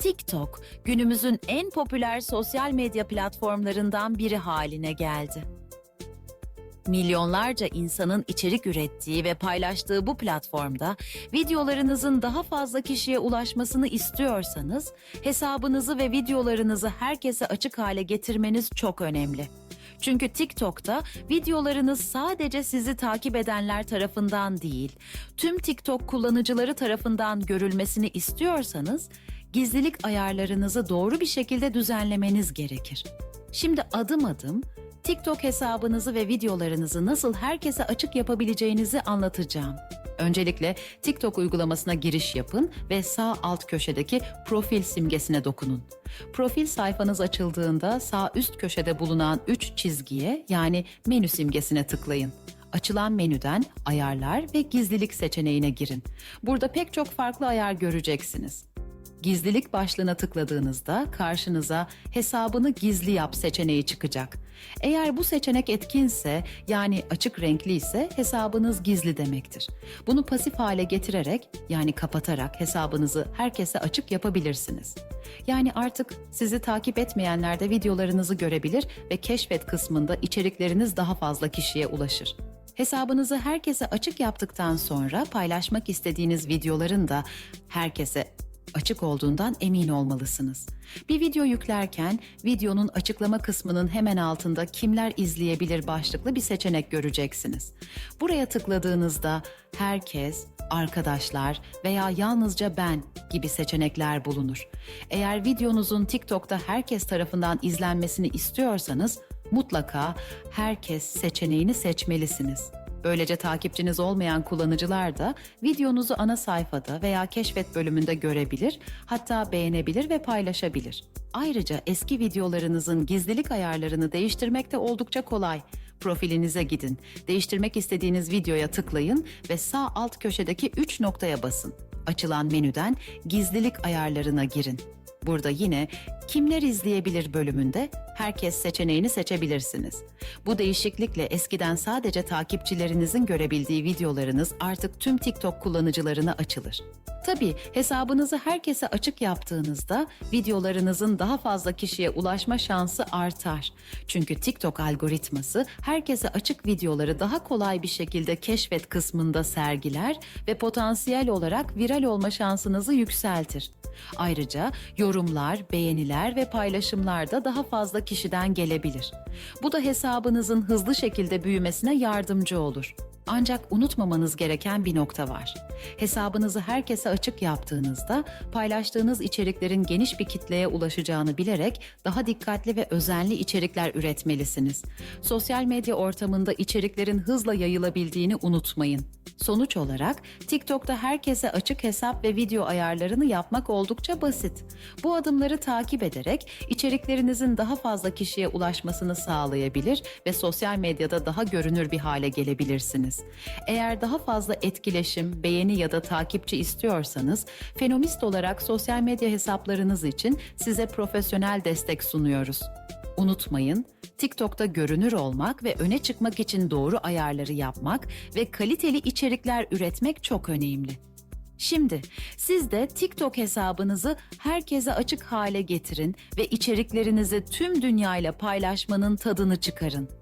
TikTok günümüzün en popüler sosyal medya platformlarından biri haline geldi. Milyonlarca insanın içerik ürettiği ve paylaştığı bu platformda videolarınızın daha fazla kişiye ulaşmasını istiyorsanız hesabınızı ve videolarınızı herkese açık hale getirmeniz çok önemli. Çünkü TikTok'ta videolarınız sadece sizi takip edenler tarafından değil, tüm TikTok kullanıcıları tarafından görülmesini istiyorsanız gizlilik ayarlarınızı doğru bir şekilde düzenlemeniz gerekir. Şimdi adım adım TikTok hesabınızı ve videolarınızı nasıl herkese açık yapabileceğinizi anlatacağım. Öncelikle TikTok uygulamasına giriş yapın ve sağ alt köşedeki profil simgesine dokunun. Profil sayfanız açıldığında sağ üst köşede bulunan 3 çizgiye yani menü simgesine tıklayın. Açılan menüden ayarlar ve gizlilik seçeneğine girin. Burada pek çok farklı ayar göreceksiniz. Gizlilik başlığına tıkladığınızda karşınıza hesabını gizli yap seçeneği çıkacak. Eğer bu seçenek etkinse yani açık renkli ise hesabınız gizli demektir. Bunu pasif hale getirerek yani kapatarak hesabınızı herkese açık yapabilirsiniz. Yani artık sizi takip etmeyenler de videolarınızı görebilir ve keşfet kısmında içerikleriniz daha fazla kişiye ulaşır. Hesabınızı herkese açık yaptıktan sonra paylaşmak istediğiniz videoların da herkese açık olduğundan emin olmalısınız. Bir video yüklerken videonun açıklama kısmının hemen altında kimler izleyebilir başlıklı bir seçenek göreceksiniz. Buraya tıkladığınızda herkes, arkadaşlar veya yalnızca ben gibi seçenekler bulunur. Eğer videonuzun TikTok'ta herkes tarafından izlenmesini istiyorsanız mutlaka herkes seçeneğini seçmelisiniz. Böylece takipçiniz olmayan kullanıcılar da videonuzu ana sayfada veya keşfet bölümünde görebilir, hatta beğenebilir ve paylaşabilir. Ayrıca eski videolarınızın gizlilik ayarlarını değiştirmek de oldukça kolay. Profilinize gidin, değiştirmek istediğiniz videoya tıklayın ve sağ alt köşedeki 3 noktaya basın. Açılan menüden gizlilik ayarlarına girin. Burada yine kimler izleyebilir bölümünde herkes seçeneğini seçebilirsiniz. Bu değişiklikle eskiden sadece takipçilerinizin görebildiği videolarınız artık tüm TikTok kullanıcılarına açılır. Tabii hesabınızı herkese açık yaptığınızda videolarınızın daha fazla kişiye ulaşma şansı artar. Çünkü TikTok algoritması herkese açık videoları daha kolay bir şekilde keşfet kısmında sergiler ve potansiyel olarak viral olma şansınızı yükseltir. Ayrıca yorumlar, beğeniler ve paylaşımlar da daha fazla kişiden gelebilir. Bu da hesabınızın hızlı şekilde büyümesine yardımcı olur. Ancak unutmamanız gereken bir nokta var. Hesabınızı herkese açık yaptığınızda paylaştığınız içeriklerin geniş bir kitleye ulaşacağını bilerek daha dikkatli ve özenli içerikler üretmelisiniz. Sosyal medya ortamında içeriklerin hızla yayılabildiğini unutmayın. Sonuç olarak TikTok'ta herkese açık hesap ve video ayarlarını yapmak oldukça basit. Bu adımları takip ederek içeriklerinizin daha fazla kişiye ulaşmasını sağlayabilir ve sosyal medyada daha görünür bir hale gelebilirsiniz. Eğer daha fazla etkileşim, beğeni ya da takipçi istiyorsanız, Fenomist olarak sosyal medya hesaplarınız için size profesyonel destek sunuyoruz. Unutmayın, TikTok'ta görünür olmak ve öne çıkmak için doğru ayarları yapmak ve kaliteli içerikler üretmek çok önemli. Şimdi siz de TikTok hesabınızı herkese açık hale getirin ve içeriklerinizi tüm dünyayla paylaşmanın tadını çıkarın.